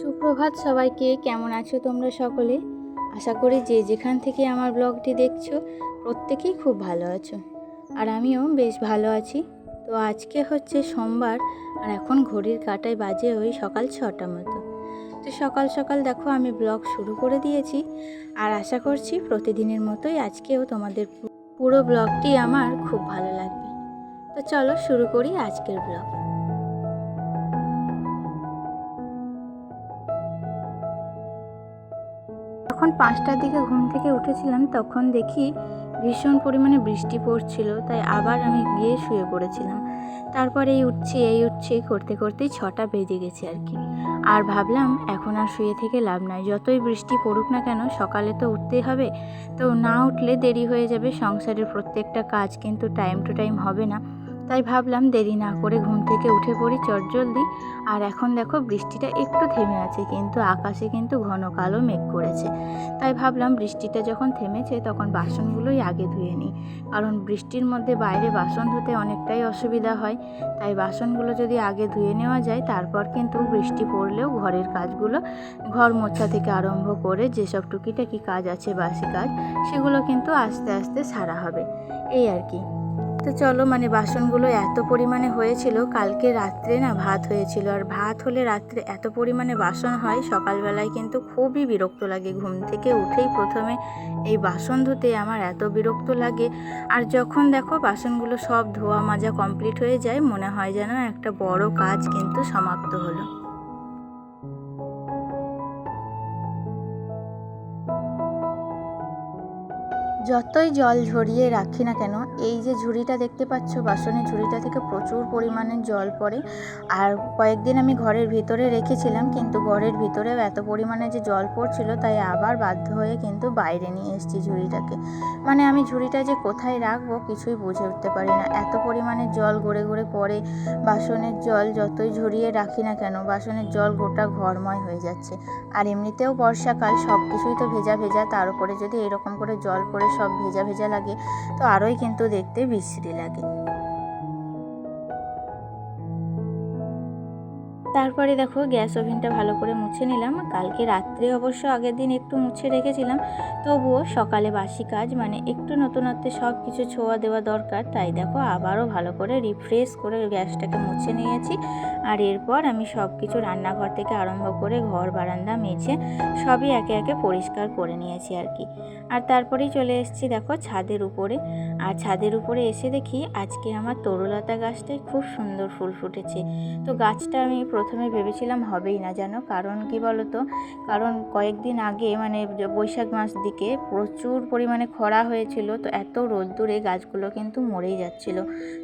সুপ্রভাত সবাইকে, কেমন আছো তোমরা সকলে? আশা করি যে যেখান থেকে আমার ব্লগটি দেখছ, প্রত্যেকেই খুব ভালো আছো। আর আমিও বেশ ভালো আছি। তো আজকে হচ্ছে সোমবার, আর এখন ঘড়ির কাঁটায় বাজে ওই সকাল ছটা মতো। তো সকাল সকাল দেখো আমি ব্লগ শুরু করে দিয়েছি, আর আশা করছি প্রতিদিনের মতোই আজকেও তোমাদের পুরো ব্লগটি আমার খুব ভালো লাগবে। তো চলো শুরু করি আজকের ব্লগ। যখন পাঁচটার দিকে ঘুম থেকে উঠেছিলাম, তখন দেখি ভীষণ পরিমাণে বৃষ্টি পড়ছিল, তাই আবার আমি গিয়ে শুয়ে পড়েছিলাম। তারপরে এই উঠছি এই উঠছি, করতে করতেই ছটা বেজে গেছে আর কি। আর ভাবলাম, এখন আর শুয়ে থেকে লাভ নাই। যতই বৃষ্টি পড়ুক না কেন, সকালে তো উঠতেই হবে। তো না উঠলে দেরি হয়ে যাবে, সংসারের প্রত্যেকটা কাজ কিন্তু টাইম টু টাইম হবে না। তাই ভাবলাম দেরি না করে ঘুম থেকে উঠে পড়ি চটজলদি আর এখন দেখো বৃষ্টিটা একটু থেমে আছে, কিন্তু আকাশে কিন্তু ঘন কালো মেঘ করেছে। তাই ভাবলাম বৃষ্টিটা যখন থেমেছে তখন বাসনগুলোই আগে ধুয়ে নিই। কারণ বৃষ্টির মধ্যে বাইরে বাসন ধুতে অনেকটাই অসুবিধা হয়। তাই বাসনগুলো যদি আগে ধুয়ে নেওয়া যায়, তারপর কিন্তু বৃষ্টি পড়লেও ঘরের কাজগুলো, ঘর মোছা থেকে আরম্ভ করে যেসব টুকিটাকি কাজ আছে বাসি কাজ, সেগুলো কিন্তু আস্তে আস্তে সারা হবে। এই আর কি। তো চলো মানে বাসনগুলো এত পরিমাণে হয়েছিল, কালকে রাত্রে না ভাত হয়েছিল। আর ভাত হলে রাত্রে এত পরিমাণে বাসন হয়, সকালবেলায় কিন্তু খুবই বিরক্ত লাগে। ঘুম থেকে উঠেই প্রথমে এই বাসন ধুতে আমার এত বিরক্ত লাগে। আর যখন দেখো বাসনগুলো সব ধোয়া মাজা কমপ্লিট হয়ে যায়, মনে হয় যেন একটা বড় কাজ কিন্তু সমাপ্ত হলো। যতই জল ঝরিয়ে রাখি না কেন, এই যে ঝুড়িটা দেখতে পাচ্ছ, বাসনের ঝুড়িটা থেকে প্রচুর পরিমাণে জল পড়ে। আর কয়েকদিন আমি ঘরের ভিতরে রেখেছিলাম, কিন্তু ঘরের ভিতরেও এত পরিমাণে যে জল পড়ছিল, তাই আবার বাধ্য হয়ে কিন্তু বাইরে নিয়ে এসেছি ঝুড়িটাকে। মানে আমি ঝুড়িটা যে কোথায় রাখব কিছুই বুঝে উঠতে পারি না। এত পরিমাণে জল গড়ে গড়ে পড়ে, বাসনের জল যতই ঝরিয়ে রাখি না কেন, বাসনের জল গোটা ঘরময় হয়ে যাচ্ছে। আর এমনিতেও বর্ষাকাল সব কিছুই তো ভেজা ভেজা, তার উপরে যদি এরকম করে জল পড়ে সব ভেজা ভেজা লাগে। তো আরোই কিন্তু দেখতে বিশ্রী লাগে। তারপরে দেখো গ্যাস ওভেনটা ভালো করে মুছে নিলাম। কালকে রাত্রে অবশ্য আগের দিন একটু মুছে রেখেছিলাম। তবুও সকালে বাসি কাজ মানে একটু নতুনত্বে সব কিছু ছোঁয়া দেওয়া দরকার। তাই দেখো আবারও ভালো করে রিফ্রেশ করে গ্যাসটাকে মুছে নিয়েছি। আর এরপর আমি সব কিছু রান্নাঘর থেকে আরম্ভ করে ঘর, বারান্দা মেঝে সবই একে একে পরিষ্কার করে নিয়েছি আর কি। আর তারপরেই চলে এসেছি দেখো ছাদের উপরে। আর ছাদের উপরে এসে দেখি আজকে আমার তরুলতা গাছটায় খুব সুন্দর ফুল ফুটেছে। তো গাছটা আমি প্রথমে ভেবেছিলাম হবেই না জানো কারণ কি বলতো? কারণ কয়েকদিন আগে মানে বৈশাখ মাস দিকে প্রচুর পরিমাণে খরা হয়েছিল, তো এত রোদ্দুরে গাছগুলো কিন্তু মরেই যাচ্ছিল।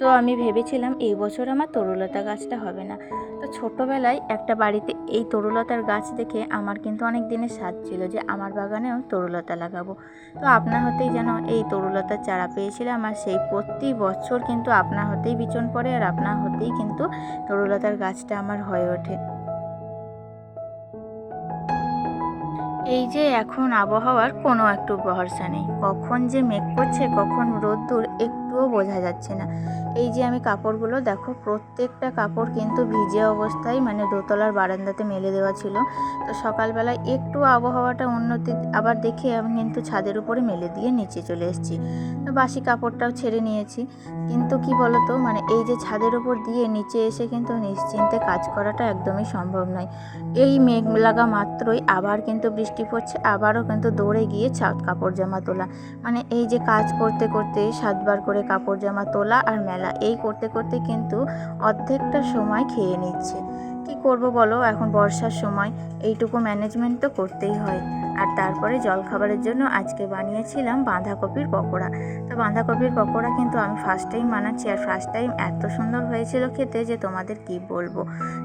তো আমি ভেবেছিলাম এই বছর আমার তরুলতা গাছটা হবে না। তো ছোটোবেলায় একটা বাড়িতে এই তরুলতার গাছ দেখে আমার কিন্তু অনেক দিনের স্বাদ ছিল যে আমার বাগানেও তরুলতা লাগাবো। তো আপনা হতেই যেন এই তরুলতার চারা পেয়েছিলাম আর সেই প্রতি বছর কিন্তু আপনা হতেই বিচন পড়ে আর আপনা হতেই কিন্তু তরুলতার গাছটা আমার হয়ে ওঠে। এই যে এখন আবহাওয়ার কোনো একটু ভরসা নেই। কখন যে মেঘ করছে, কখন রোদ্দুর, একটুও বোঝা যাচ্ছে না। এই যে আমি কাপড়গুলো, দেখো প্রত্যেকটা কাপড় কিন্তু ভিজে অবস্থায় মানে দোতলার বারান্দাতে মেলে দেওয়া ছিল। তো সকালবেলায় একটু আবহাওয়াটা উন্নতি, আবার দেখে আমি কিন্তু ছাদের উপরে মেলে দিয়ে নিচে চলে এসেছি। বাসি কাপড়টাও ছেড়ে নিয়েছি। কিন্তু কি বলতো মানে এই যে ছাদের ওপর দিয়ে নিচে এসে কিন্তু নিশ্চিন্তে কাজ করাটা একদমই সম্ভব নয়। এই মেঘ লাগা মাত্রই আবার কিন্তু বৃষ্টি পড়ছে, আবারও কিন্তু দৌড়ে গিয়ে ছাদ কাপড় জামা তোলা। মানে এই যে কাজ করতে করতে সাতবার করে কাপড় জামা তোলা আর মেলা, এই করতে করতে কিন্তু অর্ধেকটা সময় খেয়ে নিচ্ছে। কি করব বলো, এখন বর্ষার সময়, এইটুকু ম্যানেজমেন্ট তো করতেই হয়। আর তারপরে জলখাবারের জন্য আজকে বানিয়েছিলাম বাঁধাকপির পকোড়া। তো বাঁধাকপির পকোড়া কিন্তু আমি ফার্স্ট টাইম বানাচ্ছি আর ফার্স্ট টাইম এত সুন্দর হয়েছিল খেতে যে তোমাদের কি বলব?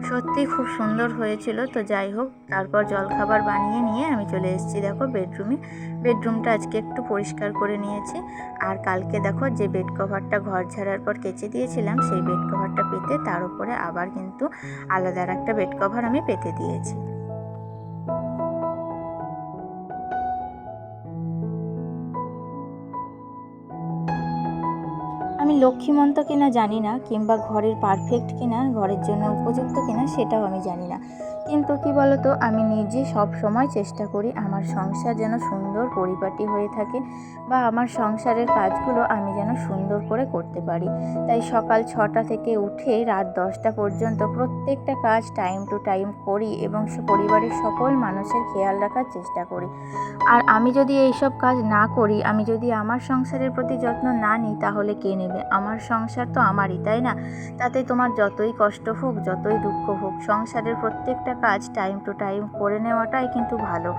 সত্যি খুব সুন্দর হয়েছিল। তো যাই হোক, তারপর জলখাবার বানিয়ে নিয়ে আমি চলে এসেছি দেখো বেডরুমে বেডরুমটা আজকে একটু পরিষ্কার করে নিয়েছি। আর কালকে দেখো যে বেড কভারটা ঘর ঝাড়ার পর কেচে দিয়েছিলাম, সেই বেড কভারটা পেতে তার উপরে আবার কিন্তু আলাদা একটা বেড কভার আমি পেতে দিয়েছি। আমি লক্ষ্মীমন্ত কিনা জানি না, কিংবা ঘরের পারফেক্ট কিনা, ঘরের জন্য উপযুক্ত কিনা, সেটাও আমি জানি না। কিন্তু কি বলতো, আমি নিজে সব সময় চেষ্টা করি আমার সংসার যেন সুন্দর পরিপাটি হয়ে থাকে বা আমার সংসারের কাজগুলো আমি যেন সুন্দর করে করতে পারি। তাই সকাল ছটা থেকে উঠে রাত দশটা পর্যন্ত প্রত্যেকটা কাজ টাইম টু টাইম করি এবং পরিবারের সকল মানুষের খেয়াল রাখার চেষ্টা করি। আর আমি যদি এইসব কাজ না করি, আমি যদি আমার সংসারের প্রতি যত্ন না নিই, তাহলে কে নেবে? আমার সংসার তো আমারই, তাই না? তাতে তোমার যতই কষ্ট হোক, যতই দুঃখ হোক, সংসারের প্রত্যেকটা কাজ টাইম টু টাইম করে নেওয়াটাই কিন্তু ভালো।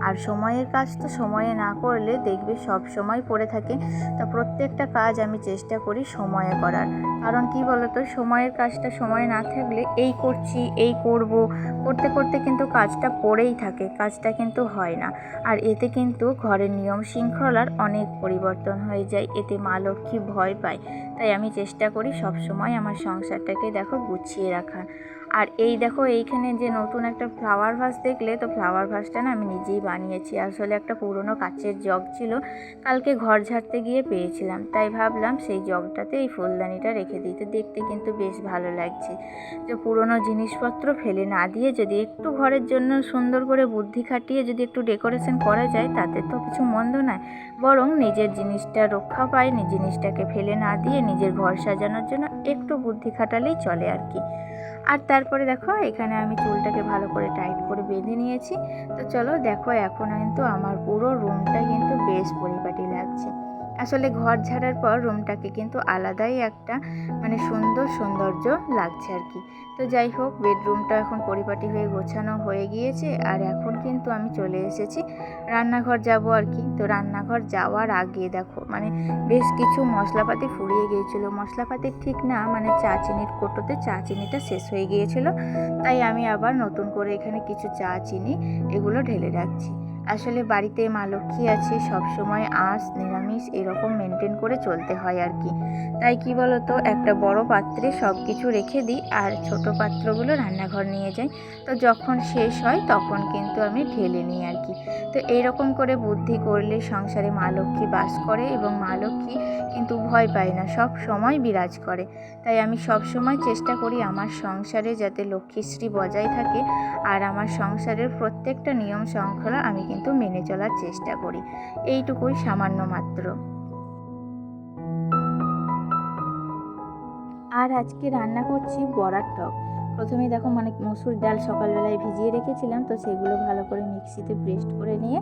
আর সময়ের কাজ তো সময়ে না করলে দেখবে সব সময় পড়ে থাকে। তা প্রত্যেকটা কাজ আমি চেষ্টা করি সময়ে করার। কারণ কি বলতো, সময়ের কাজটা সময়ে না থাকলে এই করছি, এই করব, করতে করতে কিন্তু কাজটা পড়েই থাকে, কাজটা কিন্তু হয় না। আর এতে কিন্তু ঘরের নিয়ম শৃঙ্খলার অনেক পরিবর্তন হয়ে যায়, এতে মা লক্ষ্মী ভয় পায়। তাই আমি চেষ্টা করি সব সময় আমার সংসারটাকে দেখো গুছিয়ে রাখার। আর এই দেখো, এইখানে যে নতুন একটা ফ্লাওয়ার ভাস দেখলে, তো ফ্লাওয়ার ভাসটা না আমি নিজেই বানিয়েছি। আসলে একটা পুরনো কাচের জগ ছিল, কালকে ঘর ঝাড়তে গিয়ে পেয়েছিলাম। তাই ভাবলাম সেই জগটাতে এই ফুলদানিটা রেখে দিতে দেখতে কিন্তু বেশ ভালো লাগছে। যে পুরনো জিনিসপত্র ফেলে না দিয়ে যদি একটু ঘরের জন্য সুন্দর করে বুদ্ধি খাটিয়ে যদি একটু ডেকোরেশন করা যায়, তাতে তো কিছু মন্দ নয়। বরং নিজের জিনিসটা রক্ষা পায় জিনিসটাকে ফেলে না দিয়ে নিজের ঘর সাজানোর জন্য একটু বুদ্ধি খাটালেই চলে আর কি। আর তারপরে দেখো, এখানে আমি চুলটাকে ভালো করে টাইট করে বেঁধে নিয়েছি। তো চলো দেখো, এখন কিন্তু আমার পুরো রুমটা কিন্তু বেশ পরিপাটি লাগছে। আসলে ঘর ঝাড়ার পর রুমটাকে কিন্তু আলাদাই একটা মানে সুন্দর সৌন্দর্য লাগছে আর কি। তো যাই হোক, বেডরুমটা এখন পরিপাটি হয়ে গোছানো হয়ে গিয়েছে আর এখন কিন্তু আমি চলে এসেছি রান্নাঘর যাব আর কি। তো রান্নাঘর যাওয়ার আগে দেখো মানে বেশ কিছু মশলাপাতি ফুরিয়ে গিয়েছিল। মশলাপাতি ঠিক না মানে চা চিনির কোটোতে চা চিনিটা শেষ হয়ে গিয়েছিল। তাই আমি আবার নতুন করে এখানে কিছু চা চিনি এগুলো ঢেলে রাখছি। আসলে বাড়িতে মা লক্ষ্মী আছে সব সময় আঁশ, নিরামিষ এরকম মেনটেন করে চলতে হয় আর কি। তাই কি বলতো, একটা বড় পাত্রে সব কিছু রেখে দিই আর ছোট পাত্রগুলো রান্নাঘর নিয়ে যাই। তো যখন শেষ হয় তখন কিন্তু আমি ঢেলে নিই আর কি। তো এইরকম করে বুদ্ধি করলে সংসারে মা লক্ষ্মী বাস করে এবং মা লক্ষ্মী কিন্তু ভয় পায় না সব সময় বিরাজ করে। তাই আমি সব সময় চেষ্টা করি আমার সংসারে যাতে লক্ষ্মীশ্রী বজায় থাকে আর আমার সংসারের প্রত্যেকটা নিয়ম শৃঙ্খলা আমি কিন্তু মেনে চলার চেষ্টা করি। এইটুকুই সামান্য মাত্র। আর আজকে রান্না করছি বড়ার টক। প্রথমে দেখো মানে মসুর ডাল সকালবেলায় ভিজিয়ে রেখেছিলাম, তো সেগুলো ভালো করে মিক্সিতে পেস্ট করে নিয়ে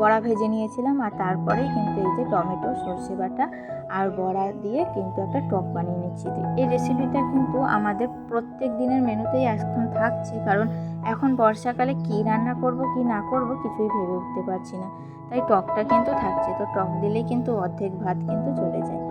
বড়া ভেজে নিয়েছিলাম। আর তারপরে কিন্তু এই যে টমেটো, সর্ষে বাটা আর বড়া দিয়ে কিন্তু একটা টক বানিয়ে নিচ্ছি। এই রেসিপিটা কিন্তু আমাদের প্রত্যেক দিনের মেনুতেই এখন থাকছে, কারণ এখন বর্ষাকালে কি রান্না করব, কি না করব কিছুই ভেবে উঠতে পারছি না। তাই টকটা কিন্তু থাকছে, তো টক দিলেই কিন্তু অর্ধেক ভাত কিন্তু চলে যায়।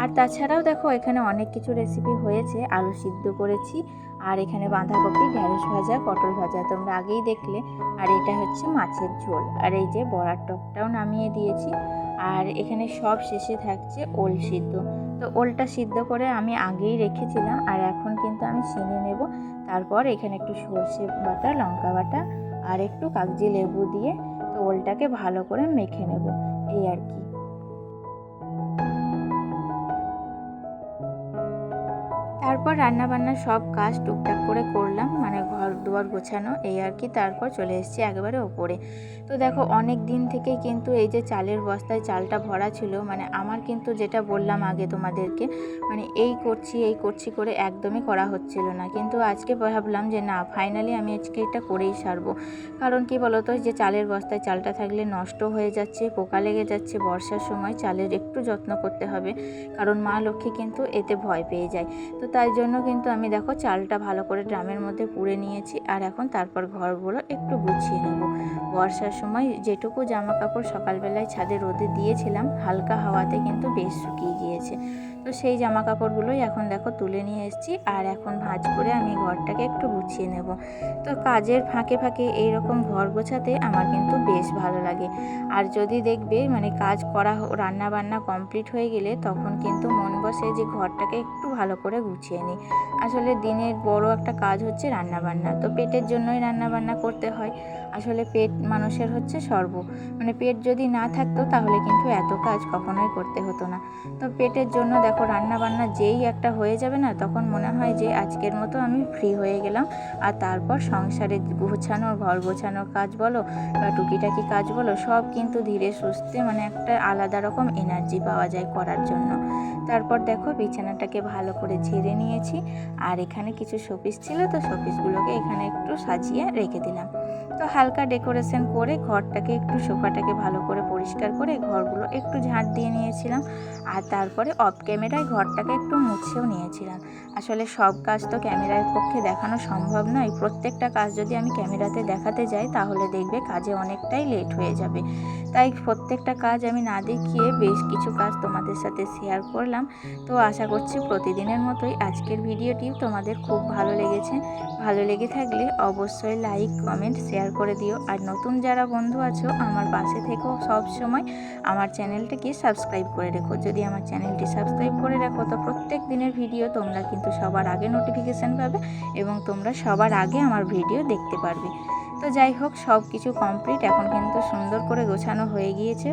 আর তাছাড়াও দেখো, এখানে অনেক কিছু রেসিপি হয়েছে। আলু সিদ্ধ করেছি, আর এখানে বাঁধাকপি ঢ্যাঁড়স ভাজা, পটল ভাজা তোমরা আগেই দেখলে। আর এটা হচ্ছে মাছের ঝোল। আর এই যে বড়ার টকটাও নামিয়ে দিয়েছি। আর এখানে সব শেষে থাকছে ওল সিদ্ধ। তো ওলটা সিদ্ধ করে আমি আগেই রেখেছিলাম, আর এখন কিন্তু আমি ছিনে নেব। তারপর এখানে একটু সর্ষে বাটা, লঙ্কা বাটা, আর একটু কাগজি লেবু দিয়ে তো ওলটাকে ভালো করে মেখে নেব। এই আর কি। তারপর রান্না বান্না সব কাজ টুকটাক করে করলাম মানে ঘর দুয়ার গোছানো, এই আর কি। তারপর চলে এসেছি একেবারে ওপরে। তো দেখো, অনেক দিন থেকেই কিন্তু এই যে চালের বস্তায় চালটা ভরা ছিল মানে আমার কিন্তু যেটা বললাম আগে তোমাদেরকে মানে এই করছি এই করছি করে একদমই করা হচ্ছিল না। কিন্তু আজকে ভাবলাম যে না ফাইনালি আমি আজকে এটা করেই সারবো। কারণ কি বলতো যে চালের বস্তায় চালটা থাকলে নষ্ট হয়ে যাচ্ছে, পোকা লেগে যাচ্ছে, বর্ষার সময় চালের একটু যত্ন করতে হবে, কারণ মা লক্ষ্মী কিন্তু এতে ভয় পেয়ে যায়। তো তাই জন্য কিন্তু আমি দেখো চালটা ভালো করে ড্রামের মধ্যে পুড়ে নিয়েছি। আর এখন তারপর ঘরগুলো একটু গুছিয়ে নেব। বর্ষার সময় যেটুকু জামা কাপড় সকালবেলায় ছাদে রোদে দিয়েছিলাম, হালকা হাওয়াতে কিন্তু বেশ শুকিয়ে গিয়েছে। তো সেই জামা কাপড়গুলোই এখন দেখো তুলে নিয়ে এসেছি আর এখন ভাঁজ করে আমি ঘরটাকে একটু গুছিয়ে নেব। তো কাজের ফাঁকে ফাঁকে এইরকম ঘর গোছাতে আমার কিন্তু বেশ ভালো লাগে। আর যদি দেখবে মানে কাজ করা রান্না বান্না কমপ্লিট হয়ে গেলে তখন কিন্তু মন বসে যে ঘরটাকে একটু ভালো করে গুছিয়ে নিই। আসলে দিনের বড় একটা কাজ হচ্ছে রান্না বান্না তো পেটের জন্যই রান্না বান্না করতে হয়। আসলে পেট মানুষের হচ্ছে সর্ব। মানে পেট যদি না থাকতো তাহলে কিন্তু এত কাজ কখনোই করতে হতো না। তো পেটের জন্য দেখো দেখো রান্না বান্না যেই একটা হয়ে যাবে না, তখন মনে হয় যে আজকের মতো আমি ফ্রি হয়ে গেলাম। আর তারপর সংসারে গোছানো, ঘর গোছানোর কাজ বলো বা টুকিটাকি কাজ বলো, সব কিন্তু ধীরে সুস্থে মানে একটা আলাদা রকম এনার্জি পাওয়া যায় করার জন্য। তারপর দেখো বিছানাটাকে ভালো করে ঝেড়ে নিয়েছি। আর এখানে কিছু শোপিস ছিল, তো শোপিসগুলোকে এখানে একটু সাজিয়ে রেখে দিলাম। তো হালকা ডেকোরেশন করে ঘরটাকে একটু সোফাটাকে ভালো করে পরিষ্কার করে ঘরগুলো একটু ঝাঁট দিয়ে নিয়েছিলাম। আর তারপরে অফ ক্যামেরায় ঘরটাকে একটু মুছেও নিয়েছিলাম। আসলে সব কাজ তো ক্যামেরার পক্ষে দেখানো সম্ভব নয়। প্রত্যেকটা কাজ যদি আমি ক্যামেরাতে দেখাতে যাই, তাহলে দেখবে কাজে অনেকটাই লেট হয়ে যাবে। তাই প্রত্যেকটা কাজ আমি না দেখিয়ে বেশ কিছু কাজ তোমাদের সাথে শেয়ার করলাম। তো আশা করছি প্রতিদিনের মতোই আজকের ভিডিওটি তোমাদের খুব ভালো লেগেছে। ভালো লেগে থাকলে অবশ্যই লাইক কমেন্ট শেয়ার করে দিও। আর নতুন যারা বন্ধু আছো, আমার পাশে থেকেও সব সময় আমার চ্যানেলটিকে সাবস্ক্রাইব করে রেখো। যদি আমার চ্যানেলটি সাবস্ক্রাইব করে রাখো, তো প্রত্যেক দিনের ভিডিও তোমরা কিন্তু সবার আগে নোটিফিকেশান পাবে এবং তোমরা সবার আগে আমার ভিডিও দেখতে পারবে। তো যাই হোক সব কিছু কমপ্লিট এখন কিন্তু সুন্দর করে গোছানো হয়ে গিয়েছে।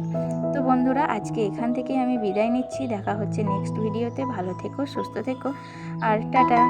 তো বন্ধুরা, আজকে এখান থেকে আমি বিদায় নিচ্ছি। দেখা হচ্ছে নেক্সট ভিডিওতে ভালো থেকো, সুস্থ থেকো। আর টাটা!